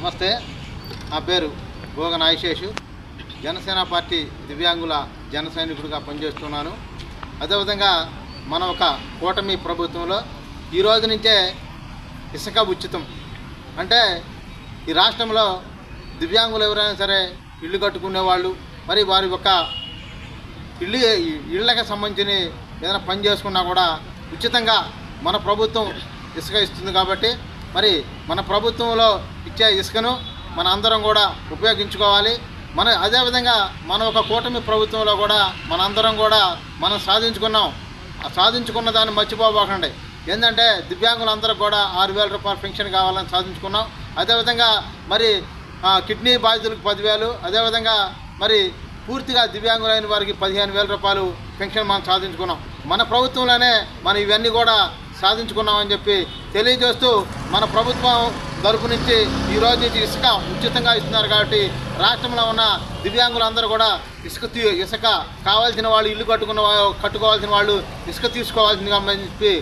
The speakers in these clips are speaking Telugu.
నమస్తే నా పేరు భోగ నాగశేషు. జనసేన పార్టీ దివ్యాంగుల జన సైనికుడిగా పనిచేస్తున్నాను. అదేవిధంగా మన ఒక కూటమి ప్రభుత్వంలో ఈ రోజు నుంచే ఇసుక ఉచితం. అంటే ఈ రాష్ట్రంలో దివ్యాంగులు ఎవరైనా సరే ఇల్లు కట్టుకునే వాళ్ళు మరి వారి యొక్క ఇల్లు ఇళ్ళకి సంబంధించిన ఏదైనా పని చేసుకున్నా కూడా ఉచితంగా మన ప్రభుత్వం ఇసుక ఇస్తుంది కాబట్టి మరి మన ప్రభుత్వంలో ఇచ్చే ఇసుకను మన అందరం కూడా ఉపయోగించుకోవాలి. మన అదేవిధంగా మన ఒక కూటమి ప్రభుత్వంలో కూడా మన అందరం కూడా మనం సాధించుకున్నాం. సాధించుకున్న దాన్ని మర్చిపోబోకండి ఏంటంటే దివ్యాంగులందరూ కూడా ఆరు వేల రూపాయల పెన్షన్ కావాలని సాధించుకున్నాం. అదేవిధంగా మరి కిడ్నీ బాధితులకు పదివేలు. అదేవిధంగా మరి పూర్తిగా దివ్యాంగులైన వారికి పదిహేను వేల రూపాయలు పెన్షన్ మనం సాధించుకున్నాం. మన ప్రభుత్వంలోనే మనం ఇవన్నీ కూడా సాధించుకున్నామని చెప్పి తెలియజేస్తూ మన ప్రభుత్వం తరపు నుంచి ఈ రోజు నుంచి ఇసుక ఉచితంగా ఇస్తున్నారు కాబట్టి రాష్ట్రంలో ఉన్న దివ్యాంగులందరూ కూడా ఇసుక ఇసుక కావాల్సిన వాళ్ళు ఇల్లు కట్టుకున్న కట్టుకోవాల్సిన వాళ్ళు ఇసుక తీసుకోవాల్సిందిగా అని చెప్పి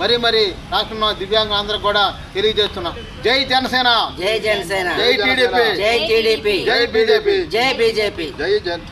మరీ మరీ రాష్ట్రంలో దివ్యాంగులందరూ కూడా తెలియజేస్తున్నాం. జై జనసేన! జై జనసేన! జై టీడీపీ! జై టీడీపీ! జై బీజేపీ! జై బీజేపీ! జై జన్